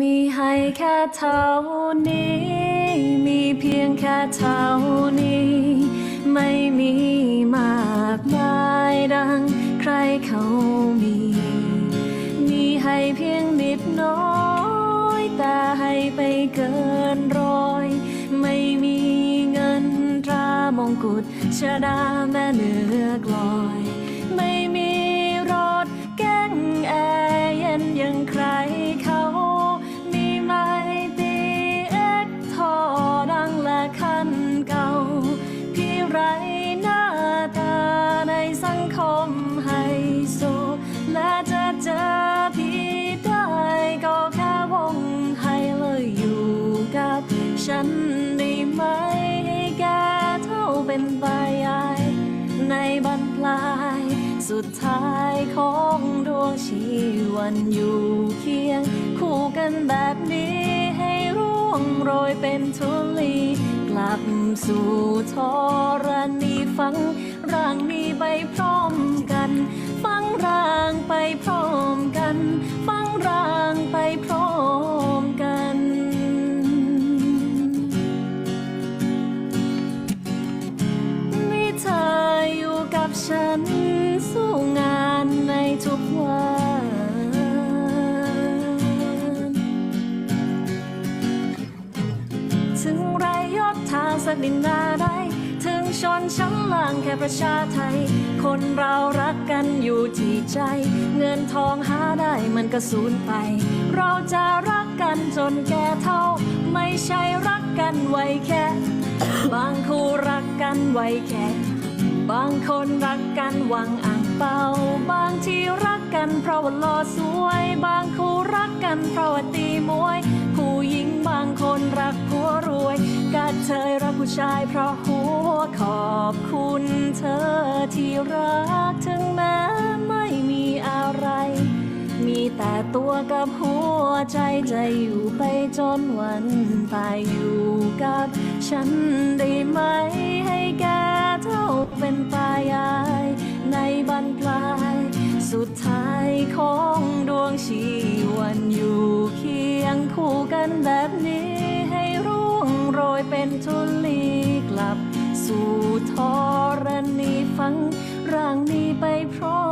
มีให้แค่เท่านี้ มีเพียงแค่เท่านี้ ไม่มีมากมายดังใครเขามี มีให้เพียงนิดน้อยแต่ให้ไปเกินร้อย ไม่มีเงินตรามงกุฎชดาแม่เนื้อกลอย ไม่มี ไรหน้าตาในสังคมไฮโซและจะเจอพี่ได้ก็แค่วงไฮเลยอยู่กับฉันได้ไหมให้แกเท่าเป็นตายายในบรรปลาย สุดท้ายของดวงชีวันอยู่เคียงคู่กันแบบนี้ ยเป็นทุลีกลับสู่ทรณีฟังร่างนี้ไปพร้อมกัน ฟังร่างไปพร้อม สักดินนาใดถึงชนชั้นล่างแค่ประชาไทย คนเรารักกันอยู่ที่ใจ เงินทองหาได้มันก็สูญไป เราจะรักกันจนแก่เท่า ไม่ใช่รักกันไว้แค่ บางคู่รักกันไว้แค่ บางคนรักกันหวังอ่างเปาบางที่รักกันเพราะว่าหล่อสวย บางคู่รักกันเพราะว่าตีมวย เทยรักผู้ชายเพราะหัวขอบคุณเธอที่รักถึงแม้ไม่มีอะไร มีแต่ตัวกับหัวใจจะอยู่ไปจนวันตายอยู่กับฉันได้ไหมให้แกเท่าเป็นตายาย ในบรรปลาย สุดท้ายของดวงชีวันอยู่เคียงคู่กันแบบนี้ เป็นทุลีกลับ สู่ทรณีฟังร่างนี้ไปพร้อม